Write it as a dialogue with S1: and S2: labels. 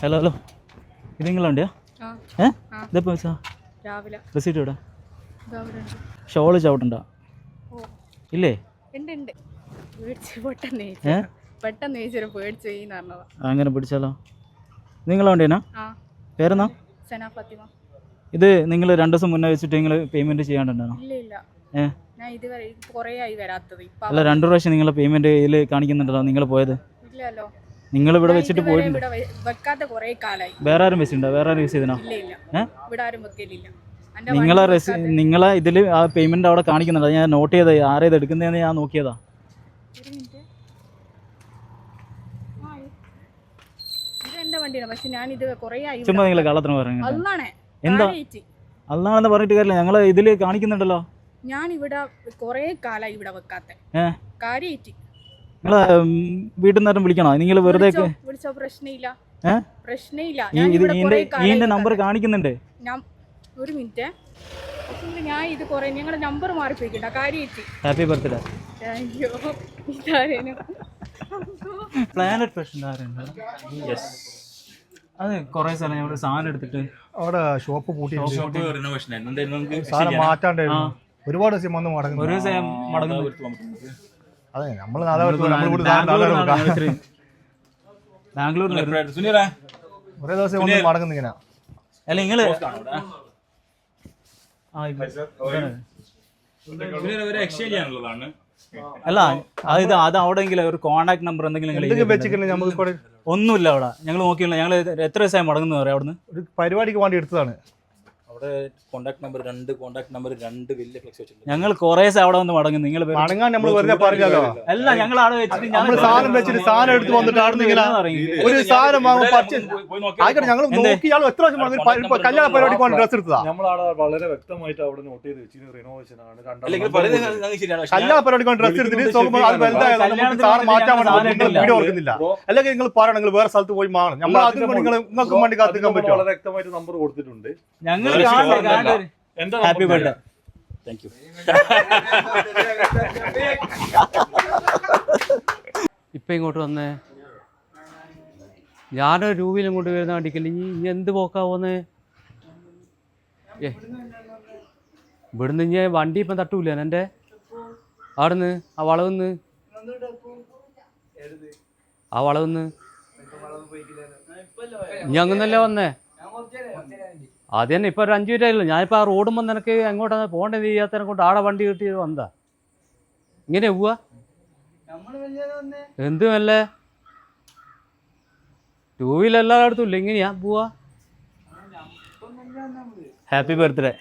S1: Hello hello ഇത് നിങ്ങളെ
S2: ആ.
S1: ഏ? ഇതെപ്പോ വെച്ചാ റെസീറ്റ് ഇവിടെ ഷോൾ ചവിട്ടണ്ടോ? ഇല്ലേ? അങ്ങനെ പിടിച്ചാലോ?
S2: നിങ്ങളുണ്ടേനാ
S1: പേരെന്നാ? ഇത് നിങ്ങൾ രണ്ടു ദിവസം മുന്നേ വെച്ചിട്ട് നിങ്ങൾ
S2: പേയ്മെന്റ് ചെയ്യാണ്ടോ
S1: അല്ല രണ്ടു പ്രാവശ്യം നിങ്ങളെ പേയ്മെന്റ് ഇതിൽ കാണിക്കുന്നുണ്ടല്ലോ നിങ്ങൾ പോയത്.
S2: ഇല്ലല്ലോ.
S1: നിങ്ങൾ ഇവിടെ വെച്ചിട്ട് പോയിട്ടുണ്ട്?
S2: വെക്കാത്ത കുറേ കാലായി.
S1: വേറെ ആരും വെച്ചിട്ടുണ്ടോ വേറെ ആരും യൂസ് ചെയ്തിനോ
S2: ഇവിടെ ആരും വെക്കലില്ല.
S1: നിങ്ങളെ റെസി നിങ്ങളെ ഇതിൽ ആ പേയ്മെന്റ് അവിടെ കാണിക്കുന്നുണ്ട്? ഞാൻ നോട്ട് ചെയ്ത ആരേത് എടുക്കുന്നതെന്ന് ഞാൻ നോക്കിയതാ. ചുമ്മാ നിങ്ങൾ കള്ളത്തിന്
S2: പറഞ്ഞു
S1: എന്താ?
S2: അള്ളാണെന്ന്
S1: അല്ലാണെന്ന് പറഞ്ഞിട്ട് കാര്യമില്ല. ഞങ്ങൾ ഇതിൽ കാണിക്കുന്നുണ്ടല്ലോ.
S2: ഞാൻ ഇവിടെ കുറേ കാലായി ഇവിടെ വെക്കാത്ത.
S1: ഏ?
S2: കാര്യായിട്ട്.
S1: നിങ്ങൾ വീട്ടിൽ നിന്നും വിളിക്കണോ? നിങ്ങൾ വെറുതെ
S2: വിളിച്ചോ വിളിച്ചോ പ്രശ്നമില്ല പ്രശ്നമില്ല ഞാൻ
S1: ഇത് ഇതിന്റെ നമ്പർ കാണിക്കുന്നുണ്ട്.
S2: ഞാൻ ഒരു മിനിറ്റ്. ഞാൻ ഇത് കുറേ ഞങ്ങളുടെ നമ്പർ മാറിപ്പോയിക്കണ്ട കാര്യമായിട്ട്
S1: happy birthday planet fashion yes അത് കുറേ സ്ഥലം ഞങ്ങൾ സാധനം എടുത്തിട്ട്
S3: അവിടെ ഷോപ്പ്
S4: പൂട്ടി
S3: സാധനം മാറ്റാണ്ടായിരുന്നു ഒരുപാട് ദിവസം വന്ന് മടങ്ങുന്നു.
S1: ഒരു ദിവസം മടങ്ങുന്നു.
S3: അതെ നമ്മൾ നാളെ ഒരേ ദിവസം മടങ്ങുന്നു ഇങ്ങനെ.
S1: അല്ല
S4: നിങ്ങൾ എക്സ്ചേഞ്ച് ചെയ്യാനുള്ളതാണ്.
S1: അല്ല അത് അത് അവിടെ ഒരു കോണ്ടാക്ട് നമ്പർ എന്തെങ്കിലും ഒന്നുമില്ല അവിടെ. ഞങ്ങൾ നോക്കിയില്ല. ഞങ്ങൾ എത്ര ദിവസമായി മടങ്ങുന്നു പറയാം അവിടുന്ന്?
S3: ഒരു പരിപാടിക്ക് വേണ്ടി എടുത്തതാണ്.
S4: അവിടെ കോൺടാക്ട് നമ്പർ രണ്ട് കോൺടാക്ട് നമ്പർ രണ്ട് വലിയ ഫ്ലെക്സ് വെച്ചിട്ടുണ്ട്.
S1: ഞങ്ങൾ കുറേ അവിടെ വന്ന് മടങ്ങും നിങ്ങൾ
S3: മടങ്ങാൻ നമ്മൾ വെറുതെ പറഞ്ഞല്ലോ.
S1: അല്ല ഞങ്ങൾ അവിടെ വെച്ചിട്ട്
S3: നമ്മൾ സാധനം വെച്ചിട്ട് സാധനം എടുത്ത് വന്നിട്ട് ആടുന്നിങ്ങനെ ഒരു സാധനം ആയിക്കോട്ടെ ഞങ്ങൾ എത്ര കല്യാണ പരിപാടിക്ക് ഡ്രസ് എടുത്തതാ?
S5: നമ്മളവിടെ വളരെ വ്യക്തമായിട്ട് അവിടെ നോട്ട് ചെയ്ത് വെച്ചിരുന്നു റിനോവേഷൻ ആണ്
S3: കല്യാണ പരിപാടിക്ക് ഡ്രസ് എടുത്തിട്ട് അത് വലുതായത് മാറ്റാൻ വേണ്ടി നിങ്ങൾ വീഡിയോ ഓർക്കുന്നില്ല അല്ലെങ്കിൽ നിങ്ങൾ പറയണം നിങ്ങൾ വേറെ സ്ഥലത്ത് പോയി വാങ്ങണം നമ്മൾ അതിന് വേണ്ടി നിങ്ങൾ നിങ്ങൾക്ക് വേണ്ടി കാത്തിക്കാൻ പറ്റും
S5: വളരെ വ്യക്തമായിട്ട് നമ്പർ കൊടുത്തിട്ടുണ്ട്.
S1: ഞങ്ങൾ ഹാപ്പി ബർത്ത്ഡേ
S4: താങ്ക് യു
S6: ഇപ്പം ഇങ്ങോട്ട് വന്നേ. ഞാനൊരു രൂപയിൽ ഇങ്ങോട്ട് വരുന്ന കണ്ടിക്കില്ല? ഇനി ഇനി എന്ത് പോക്കാ പോന്നേ? ഏ. ഇവിടുന്ന് ഇനി വണ്ടി ഇപ്പം തട്ടൂല എന്റെ? അവിടുന്ന്? ആ വളവുന്ന്? ആ വളവുന്ന്? ഇനി അങ്ങനല്ലേ വന്നേ? അത് തന്നെ ഇപ്പൊ ഒരു അഞ്ചു മിനിറ്റ് ആയില്ലോ? ഞാനിപ്പോ ആ റോഡുമ്പോൾ നിനക്ക് എങ്ങോട്ടാ പോകേണ്ടത് ചെയ്യാത്തതിനെ കൊണ്ട് ആടെ വണ്ടി കിട്ടിയത് വന്നതാ. ഇങ്ങനെ പോവാ. എന്തുമല്ലേ മെല്ലെ? ടൂ വീലർ എല്ലായിടത്തും ഇല്ല? ഇങ്ങനെയാ പോവാ.
S1: Happy birthday